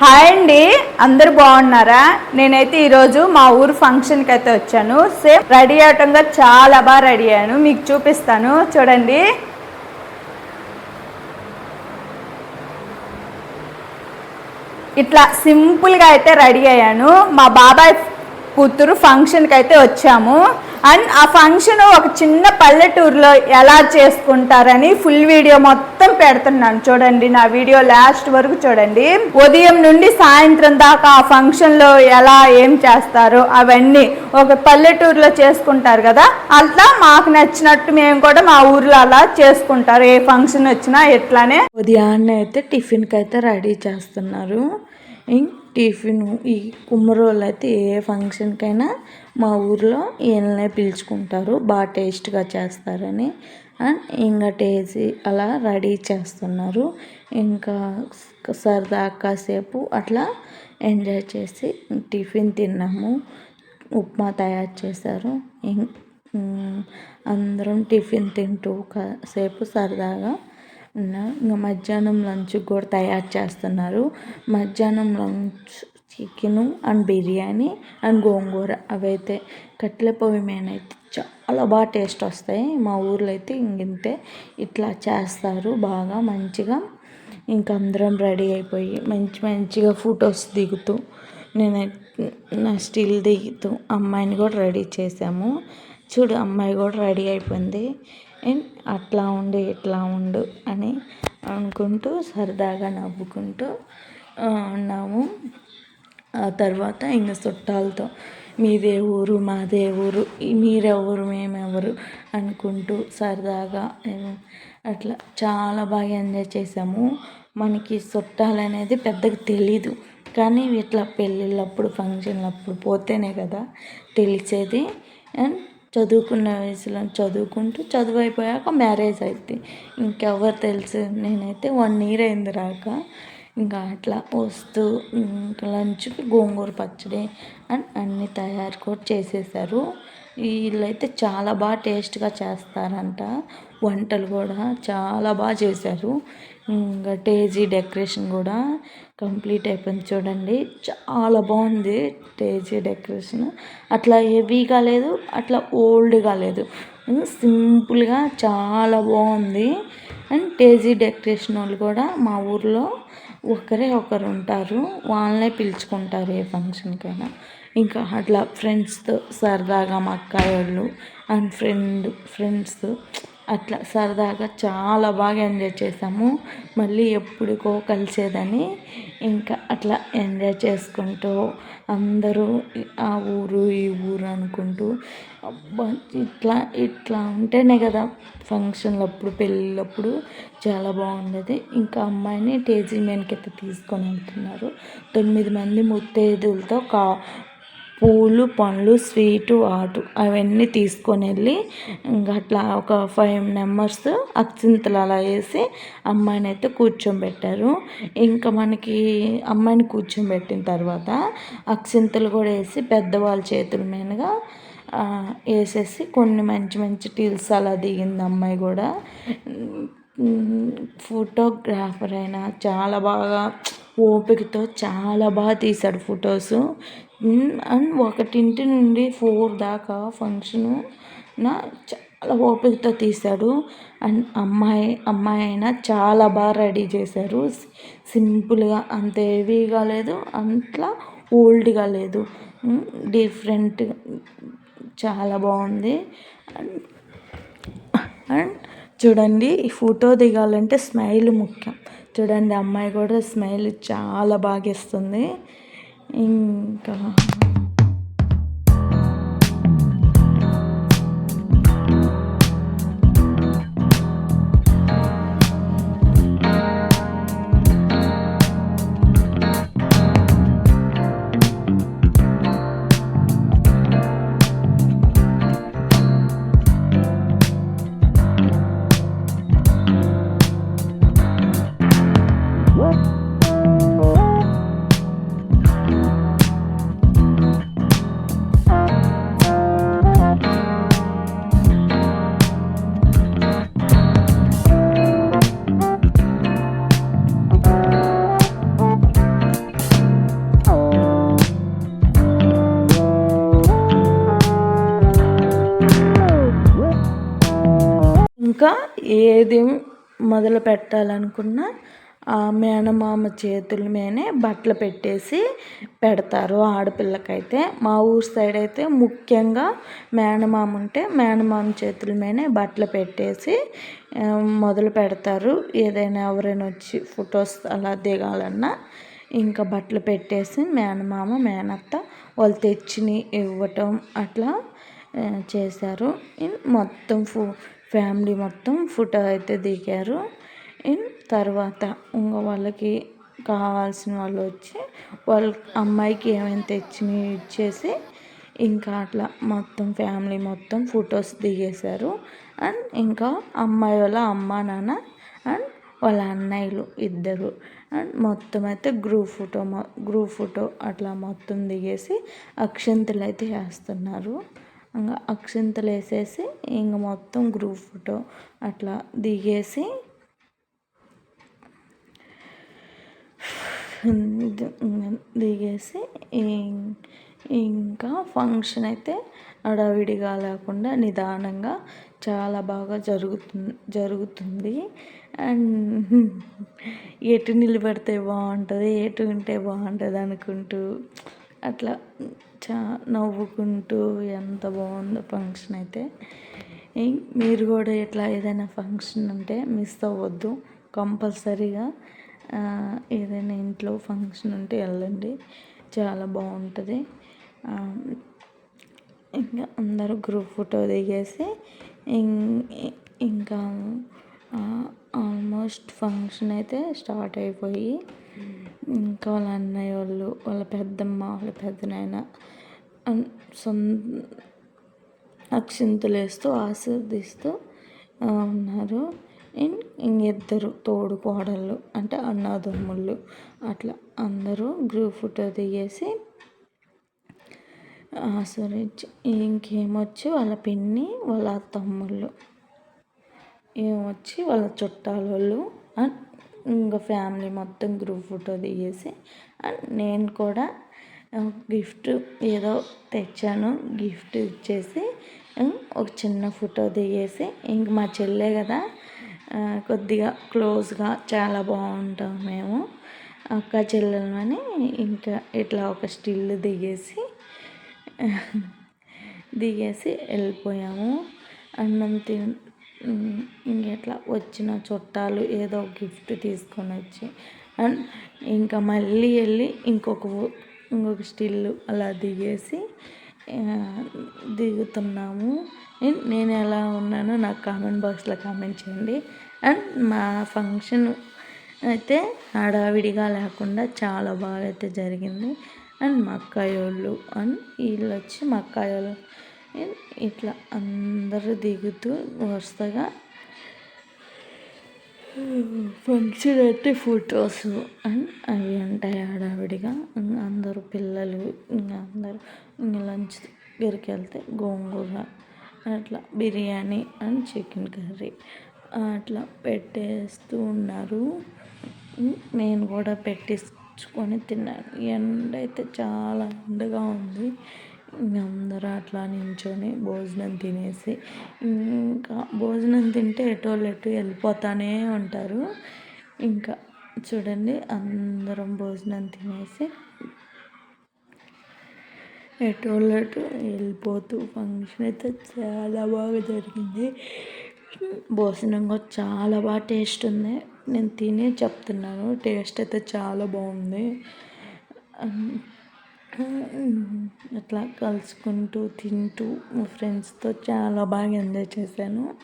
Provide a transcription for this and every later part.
Hi అండి అందరు బాగున్నారా? నేనైతే ఈరోజు మా ఊరు ఫంక్షన్కి అయితే వచ్చాను. సేమ్ రెడీ అవటంగా చాలా బాగా రెడీ అయ్యాను. మీకు చూపిస్తాను. చూడండి. ఇట్లా సింపుల్గా అయితే రెడీ అయ్యాను. మా బాబాయ్ కూతురు ఫంక్షన్కి అయితే వచ్చాము. అండ్ ఆ ఫంక్షన్ ఒక చిన్న పల్లెటూరులో ఎలా చేసుకుంటారని ఫుల్ వీడియో మొత్తం పెడుతున్నాను. చూడండి నా వీడియో లాస్ట్ వరకు చూడండి. ఉదయం నుండి సాయంత్రం దాకా ఆ ఫంక్షన్లో ఎలా ఏం చేస్తారో అవన్నీ ఒక పల్లెటూరులో చేసుకుంటారు కదా. అట్లా మాకు నచ్చినట్టు మేము కూడా మా ఊర్లో అలా చేసుకుంటారు. ఏ ఫంక్షన్ వచ్చినా ఎట్లానే. ఉదయాన్నే అయితే టిఫిన్కి అయితే రెడీ చేస్తున్నారు. టిఫిన్ ఈ కుమ్మరోళ్ళు అయితే ఏ ఫంక్షన్కైనా మా ఊర్లో వీళ్ళనే పిలుచుకుంటారు. బాగా టేస్ట్గా చేస్తారని. అండ్ ఇంకా టేసి అలా రెడీ చేస్తున్నారు. ఇంకా సరదా కాసేపు అట్లా ఎంజాయ్ చేసి టిఫిన్ తిన్నాము. ఉప్మా తయారు చేశారు. ఇం- అందరం టిఫిన్ తింటూ కాసేపు సరదాగా ఉన్నా. ఇంకా మధ్యాహ్నం లంచ్ కూడా తయారు చేస్తున్నారు. మధ్యాహ్నం lunch chicken and biryani and gongura. అవైతే కట్టెల పొయ్యి మీద అయితే చాలా బాగా టేస్ట్ వస్తాయి. మా ఊర్లో అయితే ఇంతే. ఇట్లా చేస్తారు బాగా మంచిగా. ఇంకా అందరం రెడీ అయిపోయి మంచి మంచిగా ఫొటోస్ దిగుతూ నేను నా స్టిల్ దిగుతూ అమ్మాయిని కూడా రెడీ చేసాము. చూడు అమ్మాయి కూడా రెడీ అయిపోయింది. అండ్ అట్లా ఉండు ఇట్లా ఉండు అని అనుకుంటూ సరదాగా నవ్వుకుంటూ ఉన్నాము. ఆ తర్వాత ఇంక చుట్టాలతో మీదే ఊరు మాదే ఊరు మీరెవరు మేమెవరు అనుకుంటూ సరదాగా అట్లా చాలా బాగా ఎంజాయ్ చేసాము. మనకి చుట్టాలు అనేది పెద్దగా తెలీదు కానీ ఇట్లా పెళ్ళిళ్ళప్పుడు ఫంక్షన్లప్పుడు పోతేనే కదా తెలిసేది. అండ్ చదువుకున్న వయసులో చదువుకుంటూ చదువు అయిపోయాక మ్యారేజ్ అయింది ఇంకెవరు తెలుసు? నేనైతే వన్ ఇయర్ అయింది రాక ఇంకా అట్లా వస్తూ ఇంకా లంచ్కి గోంగూర పచ్చడి అండ్ అన్నీ తయారు కూడా చేసేసారు. వీళ్ళైతే చాలా బాగా టేస్ట్గా చేస్తారంట. వంటలు కూడా చాలా బాగా చేశారు. ఇంకా టేజీ డెకరేషన్ కూడా కంప్లీట్ అయిపోయింది చూడండి. చాలా బాగుంది టేజీ డెకరేషన్. అట్లా హెవీగా లేదు అట్లా ఓల్డ్గా లేదు. సింపుల్గా చాలా బాగుంది. అండ్ టేజీ డెకరేషన్ వాళ్ళు కూడా మా ఊర్లో ఒకరే ఒకరు ఉంటారు. వాళ్ళనే పిలుచుకుంటారు ఏ ఫంక్షన్కైనా. ఇంకా అట్లా ఫ్రెండ్స్తో సరదాగా మా అక్కాయి వాళ్ళు అండ్ ఫ్రెండ్ ఫ్రెండ్స్ అట్లా సరదాగా చాలా బాగా ఎంజాయ్ చేసాము. మళ్ళీ ఎప్పుడుకో కలిసేదని ఇంకా అట్లా ఎంజాయ్ చేసుకుంటూ అందరూ ఆ ఊరు ఈ ఊరు అనుకుంటూ అబ్బా ఇట్లా ఇట్లా ఉంటేనే కదా ఫంక్షన్లప్పుడు పెళ్ళిళ్ళప్పుడు చాలా బాగుండేది. ఇంకా అమ్మాయిని టేజీ మీదకైతే తీసుకొని వెళ్తున్నారు. తొమ్మిది మంది ముత్తైదులతో కా పూలు పండ్లు స్వీటు ఆటు అవన్నీ తీసుకొని వెళ్ళి ఇంకా అట్లా ఒక ఫైవ్ మెంబర్స్ అక్షింతలు అలా వేసి అమ్మాయిని అయితే కూర్చోబెట్టారు. ఇంకా మనకి అమ్మాయిని కూర్చోబెట్టిన తర్వాత అక్షింతలు కూడా వేసి పెద్దవాళ్ళ చేతుల మీదుగా వేసేసి కొన్ని మంచి మంచి టీల్స్ అలా దిగింది అమ్మాయి కూడా. ఫోటోగ్రాఫర్ అయినా చాలా బాగా ఓపికతో చాలా బాగా తీశాడు ఫొటోస్. అండ్ ఒకటింటి నుండి ఫోర్ దాకా ఫంక్షను. నా చాలా ఓపికతో తీశాడు. అండ్ అమ్మాయి అమ్మాయి అయినా చాలా బాగా రెడీ చేశారు. సింపుల్గా అంత హెవీగా లేదు అంత ఓల్డ్గా లేదు. డిఫరెంట్ చాలా బాగుంది. అండ్ అండ్ చూడండి ఈ ఫోటో దిగాలంటే స్మైల్ ముఖ్యం. చూడండి అమ్మాయి కూడా స్మైల్ చాలా బాగా ఇస్తుంది. ఇంకా ఇంకా ఏది మొదలు పెట్టాలనుకున్నా ఆ మేనమామ చేతుల మీదనే బట్టలు పెట్టేసి పెడతారు ఆడపిల్లకైతే. మా ఊరు సైడ్ అయితే ముఖ్యంగా మేనమామ ఉంటే మేనమామ చేతుల మీదనే బట్టలు పెట్టేసి మొదలు పెడతారు. ఏదైనా ఎవరైనా వచ్చి ఫొటోస్ అలా దిగాలన్నా ఇంకా బట్టలు పెట్టేసి మేనమామ మేనత్త వాళ్ళు తెచ్చిని ఇవ్వటం అట్లా చేశారు. మొత్తం ఫో ఫ్యామిలీ మొత్తం ఫోటో అయితే దిగారు. అండ్ తర్వాత ఇంకా వాళ్ళకి కావాల్సిన వాళ్ళు వచ్చి వాళ్ళ అమ్మాయికి ఏమైనా తెచ్చి ఇచ్చేసి ఇంకా అట్లా మొత్తం ఫ్యామిలీ మొత్తం ఫొటోస్ దిగేశారు. అండ్ ఇంకా అమ్మాయి వాళ్ళ అమ్మ నాన్న అండ్ వాళ్ళ అన్నయ్యలు ఇద్దరు. అండ్ మొత్తం అయితే గ్రూప్ ఫోటో గ్రూప్ ఫోటో అట్లా మొత్తం దిగేసి అక్షంతలు అయితే వేస్తున్నారు. ఇంకా అక్షంతలు వేసేసి ఇంక మొత్తం గ్రూప్ ఫోటో అట్లా దిగేసి దిగేసి ఇంకా ఫంక్షన్ అయితే అడావిడిగా లేకుండా నిదానంగా చాలా బాగా జరుగుతుంది జరుగుతుంది. అండ్ ఎటు నిలబడితే బాగుంటుంది ఎటు ఉంటే బాగుంటుంది అనుకుంటూ అట్లా చా నవ్వుకుంటూ ఎంత బాగుందో ఫంక్షన్ అయితే. మీరు కూడా ఇట్లా ఏదైనా ఫంక్షన్ ఉంటే మిస్ అవ్వద్దు. కంపల్సరీగా ఏదైనా ఇంట్లో ఫంక్షన్ ఉంటే వెళ్ళండి. చాలా బాగుంటుంది. ఇంకా అందరూ గ్రూప్ ఫోటో దిగేసి ఇం- ఇంకా ఆల్మోస్ట్ ఫంక్షన్ అయితే స్టార్ట్ అయిపోయి ఇంకా వాళ్ళ అన్నయ్య వాళ్ళు వాళ్ళ పెద్దమ్మ వాళ్ళ పెద్దనాయన నాయన సొం అక్షింతలు వేస్తూ ఆశీర్దిస్తూ ఉన్నారు. ఇన్ ఇంకిద్దరు తోడు కోడళ్ళు అంటే అన్నదమ్ముళ్ళు అట్లా అందరూ గ్రూప్ ఫోటో దిగేసి ఆస్వాదించి ఇంకేమొచ్చి వాళ్ళ పిన్ని వాళ్ళ తమ్ముళ్ళు వచ్చి వాళ్ళ చుట్టాల వాళ్ళు అండ్ ఇంకా ఫ్యామిలీ మొత్తం గ్రూప్ ఫోటో దిగేసి అండ్ నేను కూడా గిఫ్ట్ ఏదో తెచ్చాను. గిఫ్ట్ ఇచ్చేసి ఒక చిన్న ఫోటో దిగేసి ఇంక మా చెల్లె కదా కొద్దిగా క్లోజ్గా చాలా బాగుంటాం మేము. అక్క చెల్లెలని ఇంకా ఇట్లా ఒక స్టిల్ దిగేసి దిగేసి వెళ్ళిపోయాము. అన్నం తిని ఇంకెట్లా వచ్చిన చుట్టాలు ఏదో ఒక గిఫ్ట్ తీసుకొని వచ్చి అండ్ ఇంకా మళ్ళీ వెళ్ళి ఇంకొక ఇంకొక స్టిల్ అలా దిగేసి దిగుతున్నాము. నేను- ఎలా ఉన్నానో నాకు కామెంట్ బాక్స్లో కామెంట్ చేయండి. అండ్ మా ఫంక్షన్ అయితే హడావిడిగా లేకుండా చాలా బాగా అయితే జరిగింది. అండ్ మా అక్కయ్య వాళ్ళు అండ్ వీళ్ళు వచ్చి మా అక్కయ్య వాళ్ళు ఇట్లా అందరూ దిగుతూ వరుసగా ఫంక్షన్ అంటే ఫొటోస్ అండ్ అవి ఉంటాయి హడావిడిగా. ఇంకా అందరూ పిల్లలు ఇంకా అందరూ ఇంకా లంచ్ దగ్గరికి వెళ్తే గోంగూర అట్లా బిర్యానీ అండ్ చికెన్ కర్రీ అట్లా పెట్టేస్తూ ఉన్నారు. నేను కూడా పెట్టించుకొని తిన్నాను. ఎండ అయితే చాలా ఎండగా ఉంది. అందరూ అట్లా నించొని భోజనం తినేసి ఇంకా భోజనం తింటే ఎటోళ్ళు ఎటు వెళ్ళిపోతానే ఉంటారు. ఇంకా చూడండి అందరం భోజనం తినేసి ఎటోళ్ళు అటు వెళ్ళిపోతూ ఫంక్షన్ అయితే చాలా బాగా జరిగింది. భోజనం కూడా చాలా బాగా టేస్ట్ ఉంది. నేను తినే చెప్తున్నాను టేస్ట్ అయితే చాలా బాగుంది. అట్లా కలుసుకుంటూ తింటూ మా ఫ్రెండ్స్తో చాలా బాగా ఎంజాయ్ చేశాను.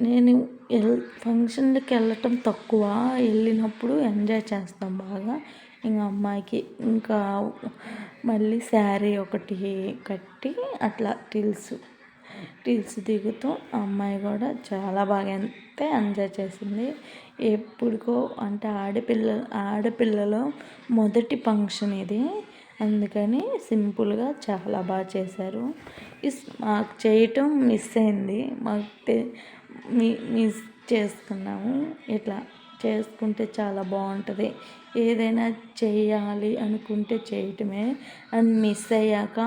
నేను ఎల్ ఫంక్షన్లకు వెళ్ళటం తక్కువ. వెళ్ళినప్పుడు ఎంజాయ్ చేస్తాం బాగా. ఇంకా అమ్మాయికి ఇంకా మళ్ళీ శారీ ఒకటి కట్టి అట్లా టిల్స్ రీల్స్ దిగుతూ అమ్మాయి కూడా చాలా బాగా అయితే ఎంజాయ్ చేసింది. ఎప్పుడుకో అంటే ఆడపిల్ల ఆడపిల్లలో మొదటి ఫంక్షన్ ఇది. అందుకని సింపుల్గా చాలా బాగా చేశారు. ఇస్ మాకు చేయటం మిస్ అయింది. మాకు మిస్ చేసుకున్నాము. ఇట్లా చేసుకుంటే చాలా బాగుంటుంది. ఏదైనా చేయాలి అనుకుంటే చేయటమే. అండ్ మిస్ అయ్యాక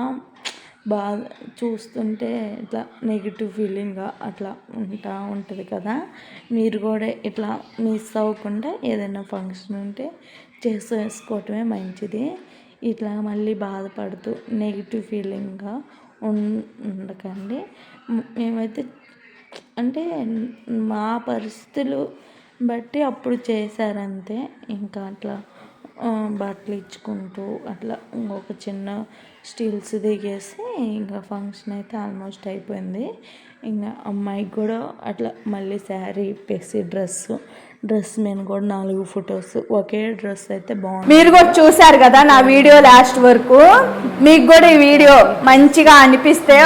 బాధ చూస్తుంటే ఇట్లా నెగిటివ్ ఫీలింగ్గా అట్లా ఉంటా ఉంటుంది కదా. మీరు కూడా ఇట్లా మిస్ అవ్వకుండా ఏదైనా ఫంక్షన్ ఉంటే చేసేసుకోవటమే మంచిది. ఇట్లా మళ్ళీ బాధపడుతూ నెగిటివ్ ఫీలింగ్గా ఉండకండి. మేమైతే అంటే మా పరిస్థితులు బట్టి అప్పుడు చేశారంతే. ఇంకా అట్లా బట్టలు ఇచ్చుకుంటూ అట్లా ఇంకొక చిన్న స్టీల్స్ దిగేసి ఇంకా ఫంక్షన్ అయితే ఆల్మోస్ట్ అయిపోయింది. ఇంకా అమ్మాయికి కూడా అట్లా మళ్ళీ శారీ ఇప్పేసి డ్రెస్సు డ్రెస్ మీద కూడా నాలుగు ఫొటోస్. ఒకే డ్రెస్ అయితే బాగుంది. మీరు కూడా చూశారు కదా నా వీడియో లాస్ట్ వరకు? మీకు కూడా ఈ వీడియో మంచిగా అనిపిస్తే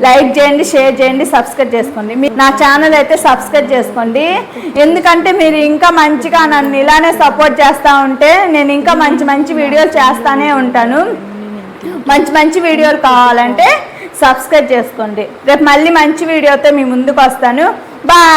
లైక్ చేయండి షేర్ చేయండి సబ్స్క్రైబ్ చేసుకోండి. మీ- నా ఛానల్ అయితే సబ్స్క్రైబ్ చేసుకోండి. ఎందుకంటే మీరు ఇంకా మంచిగా నన్ను ఇలానే సపోర్ట్ చేస్తూ ఉంటే నేను ఇంకా మంచి మంచి వీడియోలు చేస్తానే ఉంటాను. మంచి మంచి వీడియోలు కావాలంటే సబ్స్క్రైబ్ చేసుకోండి. రేపు మళ్ళీ మంచి వీడియోతో మీ ముందుకు వస్తాను. బాయ్!